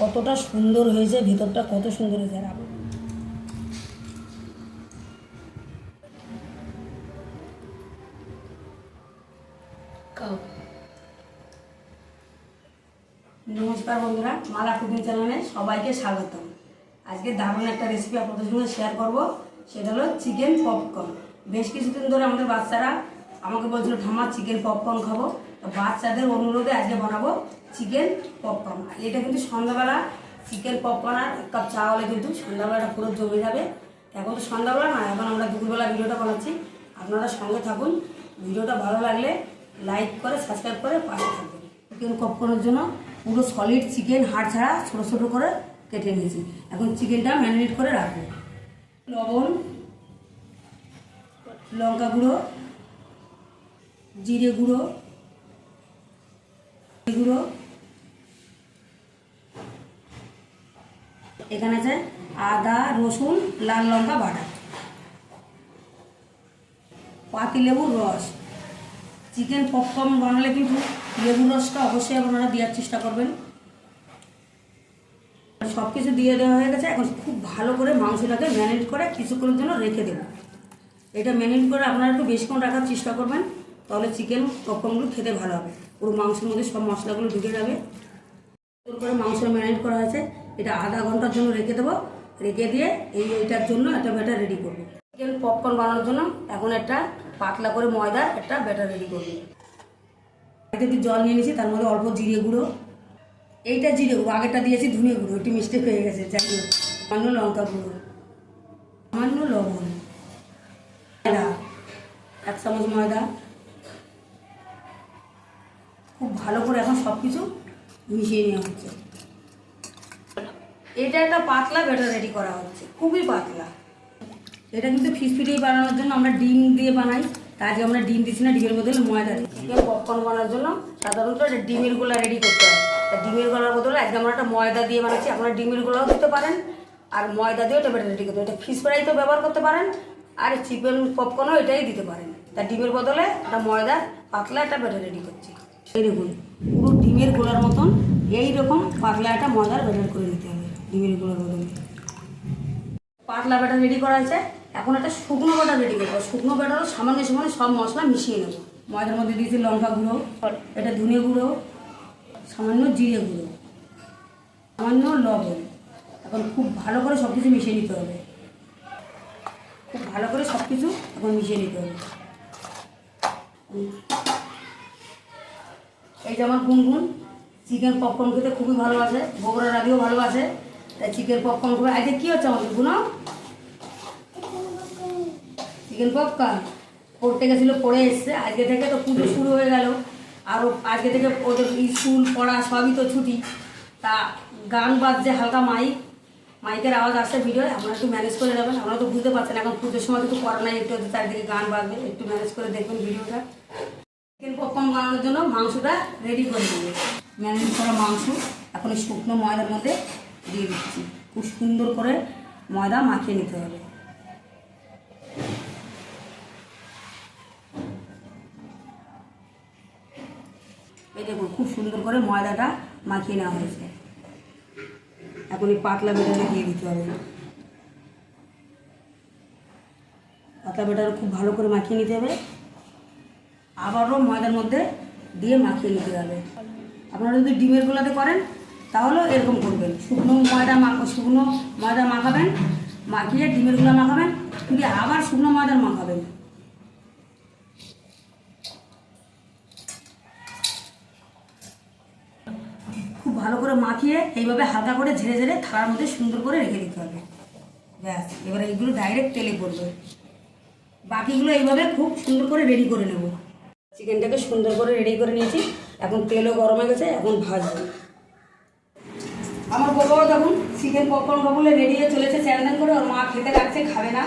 কতটা সুন্দর হয়েছে ভেতরটা কত সুন্দর হয়েছে আর নমস্কার বন্ধুরা মালা কুকিং চ্যানেলে সবাইকে স্বাগতম। আজকে দারুণ একটা রেসিপি আপনাদের সঙ্গে শেয়ার করব সেটা হলো চিকেন পপকর্ন বেশ কিছুদিন ধরে আমাদের বাচ্চারা আমাকে বলছিল ঠাম্মা চিকেন পপকর্ন খাব। তো বাচ্চাদের অনুরোধে আজকে বানাবো চিকেন পপকর্ন এটা কিন্তু সন্ধ্যাবেলা চিকেন পপকর্ন আর এক কাপ চা হলে কিন্তু সন্ধ্যাবেলাটা পুরো জমে যাবে। এখন তো সন্ধ্যাবেলা না, এখন আমরা দুপুরবেলা ভিডিওটা বানাচ্ছি। আপনারা সঙ্গে থাকুন। ভিডিওটা ভালো লাগলে লাইক করে সাবস্ক্রাইব করে পাশে থাকবেন। চিকেন পপকর্নের জন্য পুরো সলিড চিকেন হাড় ছাড়া ছোটো ছোটো করে কেটে নিয়েছি। এখন চিকেনটা ম্যারিনেট করে রাখব। লবণ, লঙ্কা গুঁড়ো, জিরে গুঁড়ো গুঁড়ো এখানে আছে আদা, রসুন, লাল লঙ্কা, বাটা। পাতি লেবুর রস। চিকেন পপকর্ন বানালে কিন্তু লেবুর রসটা অবশ্যই আপনারা দেওয়ার চেষ্টা করবেন। সব কিছু দিয়ে দেওয়া হয়ে গেছে। এখন খুব ভালো করে মাংসটাকে ম্যানেজ করে কিছুক্ষণের জন্য রেখে দেবো। এটা ম্যারিনেট করে আপনারা একটু বেশিক্ষণ রাখার চেষ্টা করবেন, তাহলে চিকেন পপকর্নগুলো খেতে ভালো হবে। পুরো মাংসের মধ্যে সব মশলাগুলো ঢুকে যাবে। করে মাংস ম্যানেজ করা হয়েছে। এটা আধা ঘণ্টার জন্য রেখে দেবো। রেখে দিয়ে এই এইটার জন্য একটা ব্যাটার রেডি করব। চিকেন পপকর্ন বানানোর জন্য এখন একটা পাতলা করে ময়দা একটা ব্যাটার রেডি করব। একটু জল নিয়ে নিয়েছি, তার মধ্যে অল্প জিরে গুঁড়ো। এইটা জিরে গুঁড়ো, আগেরটা দিয়েছি ধনে গুঁড়ো, একটু মিস্টেক হয়ে গেছে, যাই সামান্য লঙ্কা গুঁড়ো, সামান্য লবণ, ময়দা, এক চামচ ময়দা। খুব ভালো করে এখন সব কিছু মিশিয়ে নেওয়া হচ্ছে। এটা একটা পাতলা ব্যাটার রেডি করা হচ্ছে, খুবই পাতলা। এটা কিন্তু ফিসফিটেই বানানোর জন্য আমরা ডিম দিয়ে বানাই তা আজকে আমরা ডিম দিচ্ছি না, ডিমের বদলে ময়দা চিকেন পপকর্ন বানানোর জন্য সাধারণত একটা ডিমের গোলা রেডি করতে হয়। তা ডিমের গোলার বদলে আজকে আমরা একটা ময়দা দিয়ে বানাচ্ছি, আপনারা ডিমের গোলাও দিতে পারেন, আর ময়দা দিয়েও এটা ব্যাটার রেডি করতে এটা ফিশ ফ্রাই তো ব্যবহার করতে পারেন, আর চিকেন পপকর্নও এটাই দিতে পারেন। তা ডিমের বদলে একটা ময়দা, পাতলা একটা ব্যাটার রেডি করছি। এই দেখুন, পুরো ডিমের গোলার মতন এই রকম পাতলা একটা ময়দার ব্যাটার করে দিতে ডিমের গোলার বদলে পাতলা ব্যাটার রেডি করা আছে। এখন একটা শুকনো ব্যাটার রেডি করব। শুকনো ব্যাটারও সামান্য সামান্য সব মশলা মিশিয়ে নেব। ময়দার মধ্যে দিয়েছি লঙ্কা গুঁড়ো, এটা ধনে গুঁড়ো, সামান্য জিরে গুঁড়ো, সামান্য লবণ। এখন খুব ভালো করে সব কিছু মিশিয়ে নিতে হবে। খুব ভালো করে সব কিছু এখন মিশিয়ে নিতে হবে। এই যে আমার গুনগুন, চিকেন পপকর্ন খেতে খুবই ভালোবাসে বগুড়ার আগেও ভালোবাসে চিকেন পপকর্ন করে আজকে কী হচ্ছে আমাদের গুনো চিকেন পপকর্ন পড়তে গেছিল, পড়ে এসছে। আজকে থেকে তো পুজো শুরু হয়ে গেল। আরও আজকে থেকে ওদের স্কুল, পড়া সবই তো ছুটি। তা গান বাজছে হালকা মাইক। মাইকের আওয়াজ আসছে ভিডিও আপনারা একটু ম্যানেজ করে নেবেন। আপনারা তো বুঝতে পারছেন, এখন পুজোর সময় কিন্তু করা নাই একটু চারিদিকে গান বাজবে। একটু ম্যানেজ করে দেখবেন ভিডিওটা। চিকেন পপকর্ন বানানোর জন্য মাংসটা রেডি করে দেবো ম্যানেজ করা মাংস, এখন শুকনো ময়দার মধ্যে দিয়ে দিচ্ছি। খুব সুন্দর করে ময়দা মাখিয়ে নিতে হবে। এই দেখুন, খুব সুন্দর করে ময়দাটা মাখিয়ে নেওয়া হয়েছে। এখন এই পাতলা বেটারে দিয়ে দিতে হবে। পাতলা বেটারে খুব ভালো করে মাখিয়ে নিতে হবে। আবারও ময়দার মধ্যে দিয়ে মাখিয়ে নিতে হবে। আপনারা যদি ডিমের গোলাতে করেন তাহলেও এরকম করবেন। শুকনো ময়দা মাখা, শুকনো ময়দা মাখাবেন, মাখিয়ে ডিমের গোলা মাখাবেন কিন্তু আবার শুকনো ময়দার মাখাবেন। খুব ভালো করে মাখিয়ে এইভাবে হালকা করে ঝেড়ে ঝেড়ে থালার মধ্যে সুন্দর করে রেখে দিতে হবে। ব্যাস, এবারে এইগুলো ডাইরেক্ট তেলে করবে। বাকিগুলো এইভাবে খুব সুন্দর করে রেডি করে নেব। চিকেনটাকে সুন্দর করে রেডি করে নিয়েছি। এখন তেলও গরম হয়ে গেছে, এখন ভাজবো। আমার বাবাও তখন চিকেন পপকর্ন বলে রেডি হয়ে চলেছে চ্যানেল করে ওর মা খেতে রাখছে খাবে না।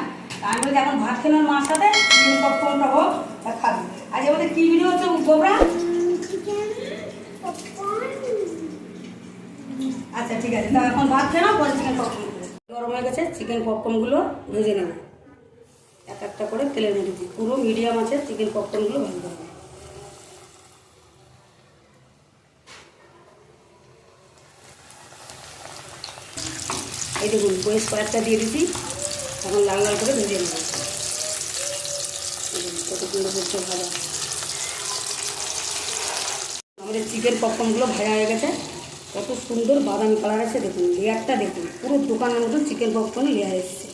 আমি বলি এখন ভাত খেলাম মার সাথে, চিকেন পপকর্নটা হোক তা খাবে। আজ আমাদের কী ভিডিও হচ্ছে গোবরা আচ্ছা ঠিক আছে, তা এখন ভাত খেলাম, পরে চিকেন পপকর্ন গরম হয়ে গেছে চিকেন পপকর্নগুলো ভেজে নেব। এক একটা করে তেলে দিয়ে দিচ্ছি পুরো মিডিয়াম আছে চিকেন পপকর্নগুলো ভাজতে হবে এই দেখুন বয়েস কয়েকটা দিয়ে দিচ্ছি এখন লাল লাল করে ভেজে নেব। কত সুন্দর হচ্ছে ভাজা। আমাদের চিকেন পপকর্নগুলো ভাজা হয়ে গেছে। কত সুন্দর বাদামি কালার আছে, দেখুন, লেয়ারটা দেখুন। পুরো দোকানের মতো চিকেন পপকর্ন লেয়ার এসেছে।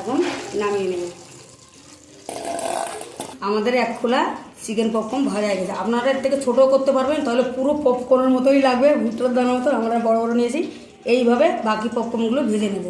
এখন নামিয়ে নেব। আমাদের এক খোলা চিকেন পপকর্ন ভাজা হয়ে গেছে। আপনারা এর থেকে ছোটো করতে পারবেন, তাহলে পুরো পপকর্নের মতোই লাগবে। ভুট্টার দানার মতো আমরা বড় বড় নিয়েছি। এইভাবে বাকি পপকর্নগুলো ভেজে নেব।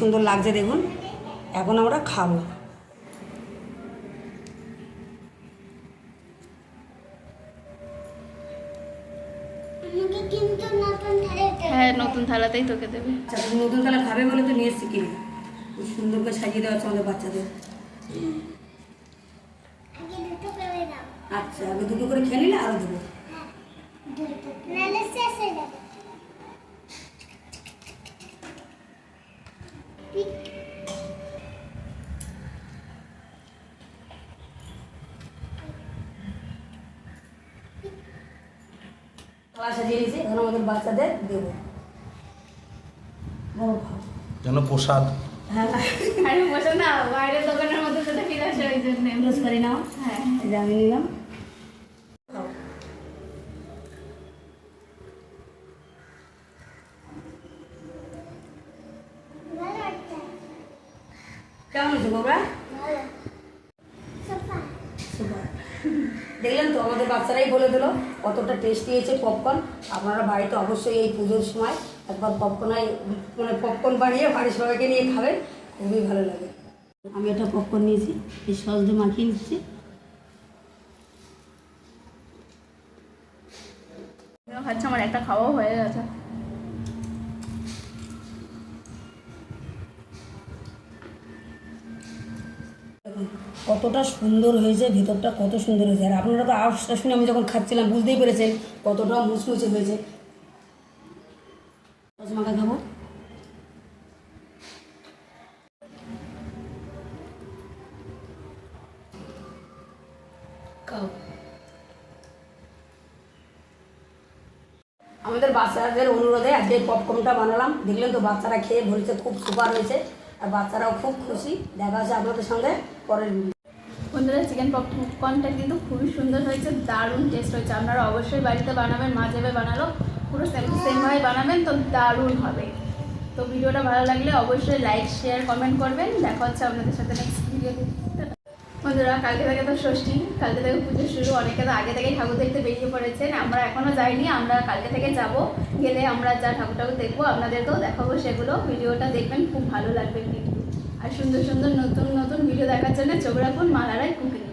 সুন্দর লাগছে দেখুন। এখন আমরা খাব। নতুন থালাতে হ্যাঁ নতুন থালাতেই তোকে দেবে। আচ্ছা তুমি নতুন তাহলে খাবে বলে তো নিয়ে এসছি কিনে সুন্দর করে সাজিয়ে দেওয়া হচ্ছে আমাদের বাচ্চাদের। আগে দুটো করে দাও। আচ্ছা আগে দুটো করে খেয়ে নিলে আরও দেবো হ্যাঁ দুটো নাহলে শেষ হয়ে যাবে থালা সাজিয়ে নিয়েছি এখন আমাদের বাচ্চাদের দেবো। যেন প্রসাদ। হ্যাঁ। আরে বসে না বাইরের দোকানের মধ্যে সেটা ফিরে জন্য করে হ্যাঁ। আমি নিলাম খাও। ভালো একটা কেমন হয়েছে গোবরা দেখলেন তো আমাদের বাচ্চারাই বলে দিল কতটা টেস্টি হয়েছে পপকর্ন আপনারা বাড়িতে অবশ্যই এই পুজোর সময় একবার পপকর্ন মানে পপকর্ন বানিয়ে বাড়ির সবাইকে নিয়ে খাবেন খুবই ভালো লাগে। আমি একটা পপকর্ন নিয়েছি এই সস দিয়ে মাখিয়ে নিচ্ছি। খাচ্ছে আমার একটা খাওয়াও হয়ে গেছে। কতটা সুন্দর হয়েছে, ভিতরটা কত সুন্দর হয়েছে। আর আপনারা তো আওয়াজটা শুনে আমি যখন খাচ্ছিলাম, বুঝতেই পেরেছেন কতটা মুচমুচে হয়েছে। খাব? আমাদের বাচ্চাদের অনুরোধে আজকে পপকর্নটা বানালাম। দেখলেন তো বাচ্চারা খেয়ে বলছে খুব সুপার হয়েছে। আর বাচ্চারাও খুব খুশি। দেখা হচ্ছে আপনাদের সঙ্গে। পরের ভিডিও বন্ধুরা চিকেন পপকর্নটা কিন্তু খুবই সুন্দর হয়েছে, দারুণ টেস্ট হয়েছে। আপনারা অবশ্যই বাড়িতে বানাবেন, মা যেভাবে বানালো, পুরো সেম সেমভাবে বানাবেন, তো দারুণ হবে। তো ভিডিওটা ভালো লাগলে অবশ্যই লাইক শেয়ার কমেন্ট করবেন। দেখা হচ্ছে আপনাদের সাথে নেক্সট ভিডিওতে বন্ধুরা, কালকে থেকে তো ষষ্ঠী, কালকে থেকে পুজো শুরু। অনেকে তো আগে থেকেই ঠাকুর দেখতে বেরিয়ে পড়েছেন। আমরা এখনও যাইনি, আমরা কালকে থেকে যাব। গেলে আমরা যা ঠাকুর ঠাকুর দেখব, আপনাদেরকেও দেখাবো সেগুলো। ভিডিওটা দেখবেন, খুব ভালো লাগবে কিন্তু। আর সুন্দর সুন্দর নতুন নতুন ভিডিও দেখার জন্য চোখ রাখুন মালারায় কুকিং।